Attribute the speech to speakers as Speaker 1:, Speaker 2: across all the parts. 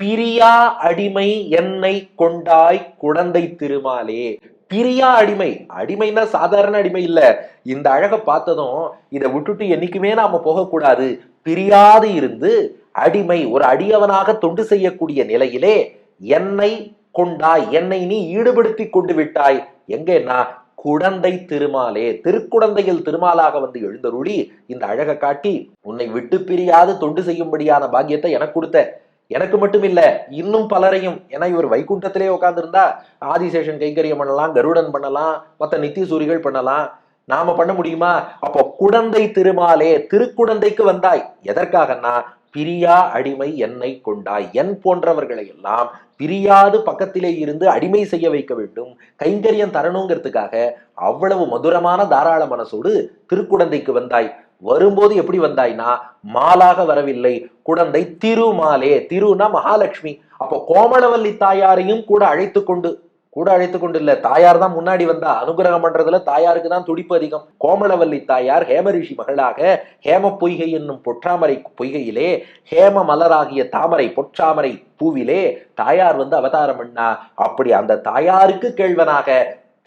Speaker 1: பிரியா அடிமை என்னை கொண்டாய் குழந்தை திருமாலே. பிரியா அடிமை. அடிமைன்னா சாதாரண அடிமை இல்ல. இந்த அழகை பார்த்ததும் இதை விட்டுட்டு என்னைக்குமே நாம போகக்கூடாது. பிரியாது இருந்து அடிமை ஒரு அடியவனாக தொண்டு செய்யக்கூடிய நிலையிலே என்னை கொண்டாய் என்னை நீ ஈடுபடுத்தி கொண்டு விட்டாய். எங்கன்னா குடந்தை திருமாலே. திருக்குடந்தையில் திருமாலாக வந்து எழுந்தருளி இந்த அழகை காட்டி உன்னை விட்டு பிரியாது தொண்டு செய்யும்படியான பாக்கியத்தை எனக்கு கொடுத்த. எனக்கு மட்டும் இல்ல இன்னும் பலரையும். ஏன்னா இவர் வைகுண்டத்திலே உட்காந்துருந்தா ஆதிசேஷன் கைங்கரியம் பண்ணலாம் கருடன் பண்ணலாம் மற்ற நித்திய சூரிகள் பண்ணலாம். நாம பண்ண முடியுமா? அப்போ குடந்தை திருமாலே திருக்குடந்தைக்கு வந்தாய். எதற்காகன்னா பிரியா அடிமை என்னை கொண்டாய். என் போன்றவர்களை எல்லாம் பிரியாது பக்கத்திலே இருந்து அடிமை செய்ய வைக்க வேண்டும். கைங்கரியம் தரணுங்கிறதுக்காக அவ்வளவு மதுரமான தாராள மனசோடு திருக்குடந்தைக்கு வந்தாய். வரும்போது எப்படி வந்தாய்னா மாலாக வரவில்லை. குடந்தை திருமாலே திருனா மகாலட்சுமி. அப்போ கோமளவல்லி தாயாரையும் கூட அழைத்து கொண்டு கூட அழைத்து கொண்டு இல்ல தாயார் தான் முன்னாடி வந்தா அனுகிரகம் பண்றதுல தாயாருக்கு தான் துடிப்பு அதிகம். கோமளவல்லி தாயார் ஹேமரிஷி மகளாக ஹேம பொய்கை என்னும் பொற்றாமரை பொய்கையிலே ஹேம மலராகிய தாமரை பொற்றாமரை பூவிலே தாயார் வந்து அவதாரம் பண்ணா அப்படி அந்த தாயாருக்கு கேள்வனாக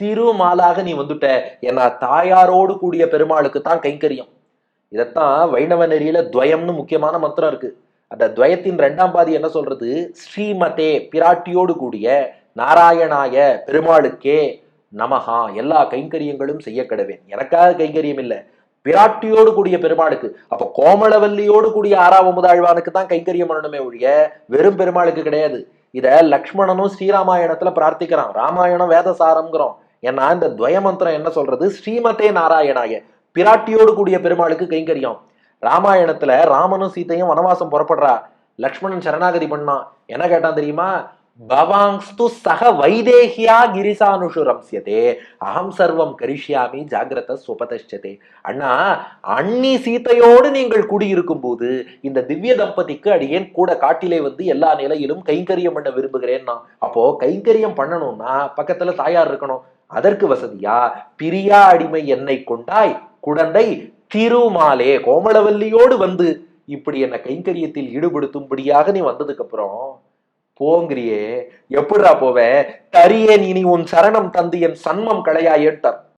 Speaker 1: திருமாலாக நீ வந்துட்ட. ஏன்னா தாயாரோடு கூடிய பெருமாளுக்கு தான் கைங்கரியம். இதைத்தான் வைணவ நெறியில துவயம்னு முக்கியமான மந்திரம் இருக்கு. அந்த துவயத்தின் ரெண்டாம் பாதி என்ன சொல்றது? ஸ்ரீமதே பிராட்டியோடு கூடிய நாராயணாய பெருமாளுக்கே நமஹா. எல்லா கைங்கரியங்களும் செய்ய கடவேன் எனக்காக கைங்கரியம் இல்லை. பிராட்டியோடு கூடிய பெருமாளுக்கு. அப்ப கோமளவல்லியோடு கூடிய ஆறாவ முதாழ்வானுக்கு தான் கைங்கரியம் பண்ணணுமே ஒழிய வெறும் பெருமாளுக்கு கிடையாது. இத லக்ஷ்மணனும் ஸ்ரீராமாயணத்துல பிரார்த்திக்கிறான். ராமாயணம் வேதசாரம்ங்கிறோம். ஏன்னா இந்த துவய மந்திரம் என்ன சொல்றது? ஸ்ரீமதே நாராயணாய. பிராட்டியோடு கூடிய பெருமாளுக்கு கைங்கரியம். ராமாயணத்துல ராமனும் சீதையும் வனவாசம் புறப்படுறா. லக்ஷ்மணன் சரணாகதி பண்ணான் என்ன கேட்டான் தெரியுமா? பவாங்ஸ்து சக வைதேகியா கிரிசானுஷு ரம்சியதே அகம் சர்வம் கரிஷ்யாமி ஜாகிரத சுபதஷ்டதே அண்ணா அண்ணி சீதையோடு நீங்கள் குடியிருக்கும் போது இந்த திவ்ய தம்பதிக்கு அடியேன் கூட காட்டிலே வந்து எல்லா நிலையிலும் கைங்கரியம் பண்ண விரும்புகிறேன்னா. அப்போ கைங்கரியம் பண்ணணும்னா பக்கத்துல தாயார் இருக்கணும். அதற்கு வசதியா? பிரியா அடிமை என்னை கொண்டாய். குழந்தை திருமாலே கோமளவல்லியோடு வந்து இப்படி என்ன கைங்கரியத்தில் ஈடுபடுத்தும்படியாக நீ வந்ததுக்கு அப்புறம் போங்கிறியே எப்படிடா போவே? தரியேன் இனி உன் சரணம் தந்து என் சன்மம் களையாயேட்டார்